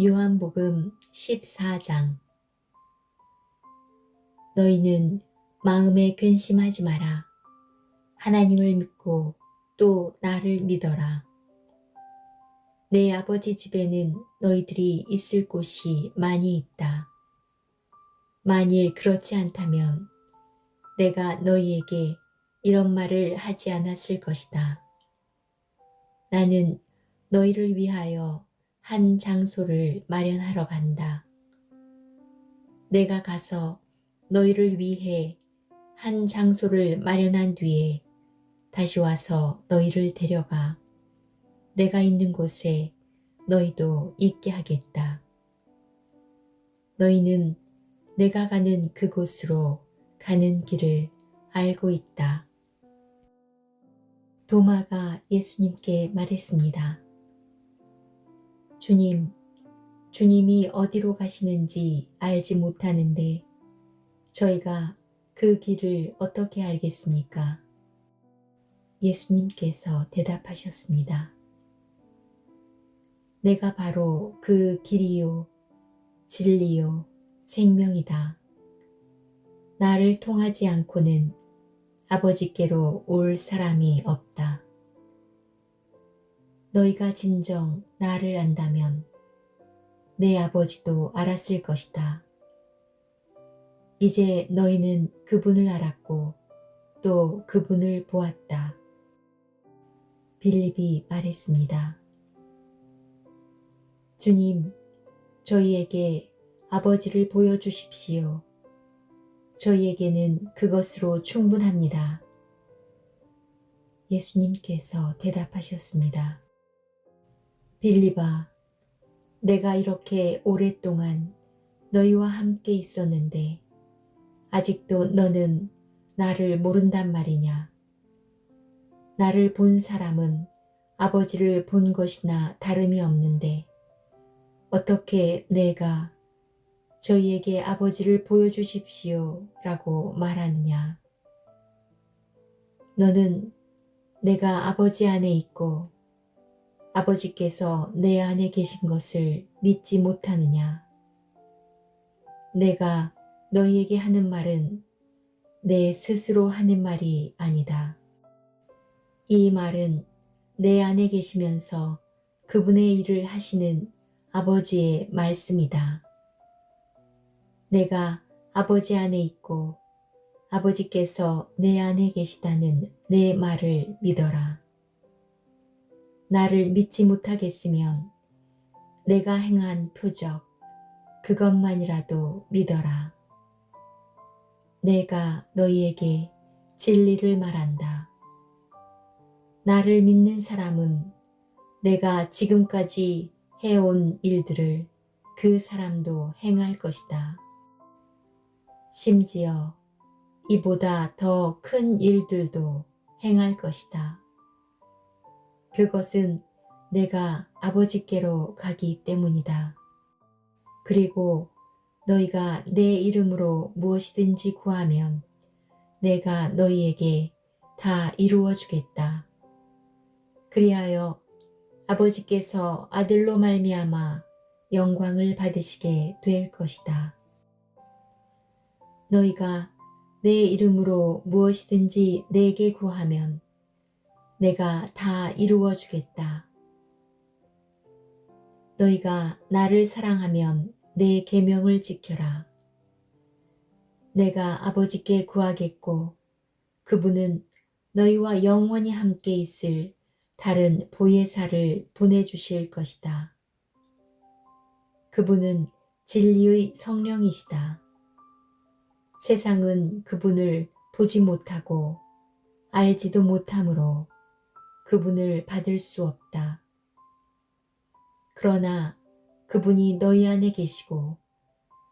요한복음 14장 너희는 마음에 근심하지 마라. 하나님을 믿고 또 나를 믿어라. 내 아버지 집에는 너희들이 있을 곳이 많이 있다. 만일 그렇지 않다면 내가 너희에게 이런 말을 하지 않았을 것이다. 나는 너희를 위하여 한 장소를 마련하러 간다. 내가 가서 너희를 위해 한 장소를 마련한 뒤에 다시 와서 너희를 데려가 내가 있는 곳에 너희도 있게 하겠다. 너희는 내가 가는 그곳으로 가는 길을 알고 있다. 도마가 예수님께 말했습니다. 주님, 주님이 어디로 가시는지 알지 못하는데 저희가 그 길을 어떻게 알겠습니까? 예수님께서 대답하셨습니다. 내가 바로 그 길이요, 진리요, 생명이다. 나를 통하지 않고는 아버지께로 올 사람이 없다. 너희가 진정 나를 안다면 내 아버지도 알았을 것이다. 이제 너희는 그분을 알았고 또 그분을 보았다. 빌립이 말했습니다. 주님, 저희에게 아버지를 보여주십시오. 저희에게는 그것으로 충분합니다. 예수님께서 대답하셨습니다. 빌리바, 내가 이렇게 오랫동안 너희와 함께 있었는데 아직도 너는 나를 모른단 말이냐? 나를 본 사람은 아버지를 본 것이나 다름이 없는데 어떻게 내가 저희에게 아버지를 보여주십시오 라고 말하느냐? 너는 내가 아버지 안에 있고 아버지께서 내 안에 계신 것을 믿지 못하느냐? 내가 너희에게 하는 말은 내 스스로 하는 말이 아니다. 이 말은 내 안에 계시면서 그분의 일을 하시는 아버지의 말씀이다. 내가 아버지 안에 있고 아버지께서 내 안에 계시다는 내 말을 믿어라. 나를 믿지 못하겠으면 내가 행한 표적, 그것만이라도 믿어라. 내가 너희에게 진리를 말한다. 나를 믿는 사람은 내가 지금까지 해온 일들을 그 사람도 행할 것이다. 심지어 이보다 더 큰 일들도 행할 것이다. 그것은 내가 아버지께로 가기 때문이다. 그리고 너희가 내 이름으로 무엇이든지 구하면 내가 너희에게 다 이루어 주겠다. 그리하여 아버지께서 아들로 말미암아 영광을 받으시게 될 것이다. 너희가 내 이름으로 무엇이든지 내게 구하면 내가 다 이루어 주겠다. 너희가 나를 사랑하면 내 계명을 지켜라. 내가 아버지께 구하겠고 그분은 너희와 영원히 함께 있을 다른 보혜사를 보내주실 것이다. 그분은 진리의 성령이시다. 세상은 그분을 보지 못하고 알지도 못하므로 그분을 받을 수 없다. 그러나 그분이 너희 안에 계시고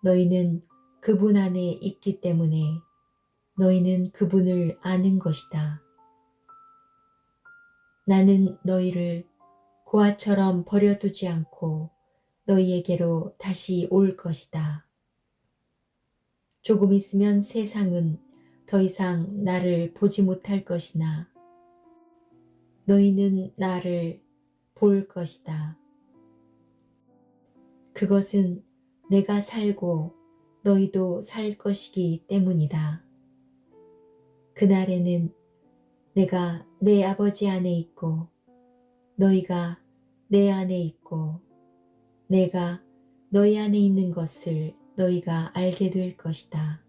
너희는 그분 안에 있기 때문에 너희는 그분을 아는 것이다. 나는 너희를 고아처럼 버려두지 않고 너희에게로 다시 올 것이다. 조금 있으면 세상은 더 이상 나를 보지 못할 것이나 너희는 나를 볼 것이다. 그것은 내가 살고 너희도 살 것이기 때문이다. 그날에는 내가 내 아버지 안에 있고 너희가 내 안에 있고 내가 너희 안에 있는 것을 너희가 알게 될 것이다.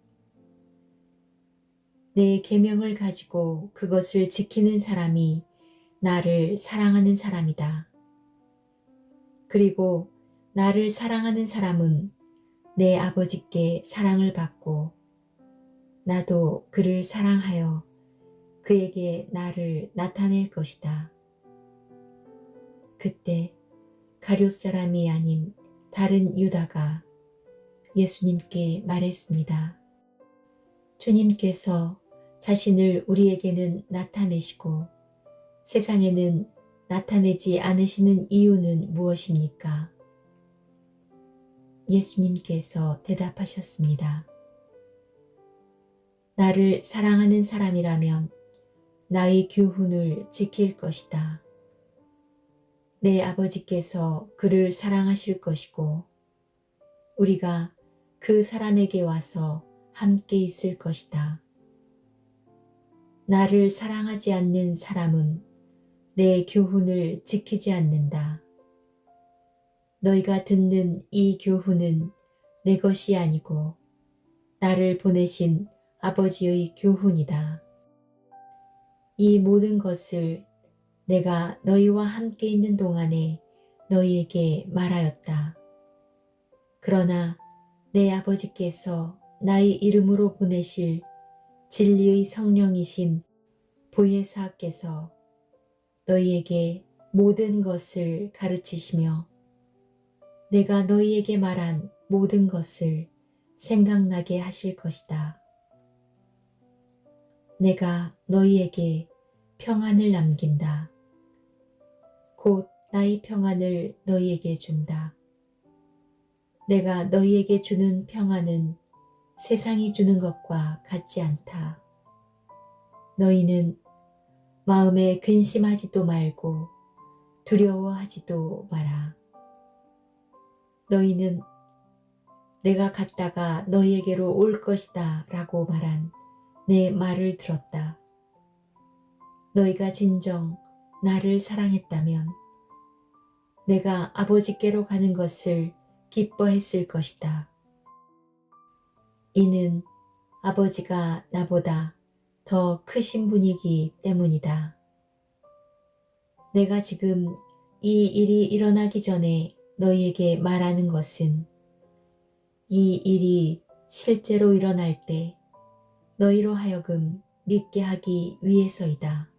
내 계명을 가지고 그것을 지키는 사람이 나를 사랑하는 사람이다. 그리고 나를 사랑하는 사람은 내 아버지께 사랑을 받고 나도 그를 사랑하여 그에게 나를 나타낼 것이다. 그때 가룟 사람이 아닌 다른 유다가 예수님께 말했습니다. 주님께서 자신을 우리에게는 나타내시고 세상에는 나타내지 않으시는 이유는 무엇입니까? 예수님께서 대답하셨습니다. 나를 사랑하는 사람이라면 나의 교훈을 지킬 것이다. 내 아버지께서 그를 사랑하실 것이고 우리가 그 사람에게 와서 함께 있을 것이다. 나를 사랑하지 않는 사람은 내 교훈을 지키지 않는다. 너희가 듣는 이 교훈은 내 것이 아니고 나를 보내신 아버지의 교훈이다. 이 모든 것을 내가 너희와 함께 있는 동안에 너희에게 말하였다. 그러나 내 아버지께서 나의 이름으로 보내실 진리의 성령이신 보혜사께서 너희에게 모든 것을 가르치시며 내가 너희에게 말한 모든 것을 생각나게 하실 것이다. 내가 너희에게 평안을 남긴다. 곧 나의 평안을 너희에게 준다. 내가 너희에게 주는 평안은 세상이 주는 것과 같지 않다. 너희는 마음에 근심하지도 말고 두려워하지도 마라. 너희는 내가 갔다가 너희에게로 올 것이다 라고 말한 내 말을 들었다. 너희가 진정 나를 사랑했다면 내가 아버지께로 가는 것을 기뻐했을 것이다. 이는 아버지가 나보다 더 크신 분이기 때문이다. 내가 지금 이 일이 일어나기 전에 너희에게 말하는 것은 이 일이 실제로 일어날 때 너희로 하여금 믿게 하기 위해서이다.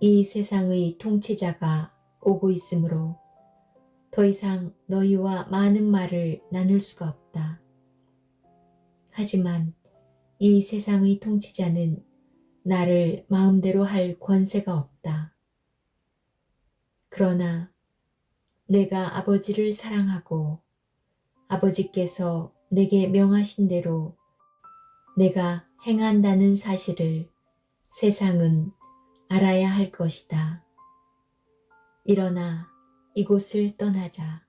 이 세상의 통치자가 오고 있으므로 더 이상 너희와 많은 말을 나눌 수가 없다. 하지만 이 세상의 통치자는 나를 마음대로 할 권세가 없다. 그러나 내가 아버지를 사랑하고 아버지께서 내게 명하신 대로 내가 행한다는 사실을 세상은 알아야 할 것이다. 일어나 이곳을 떠나자.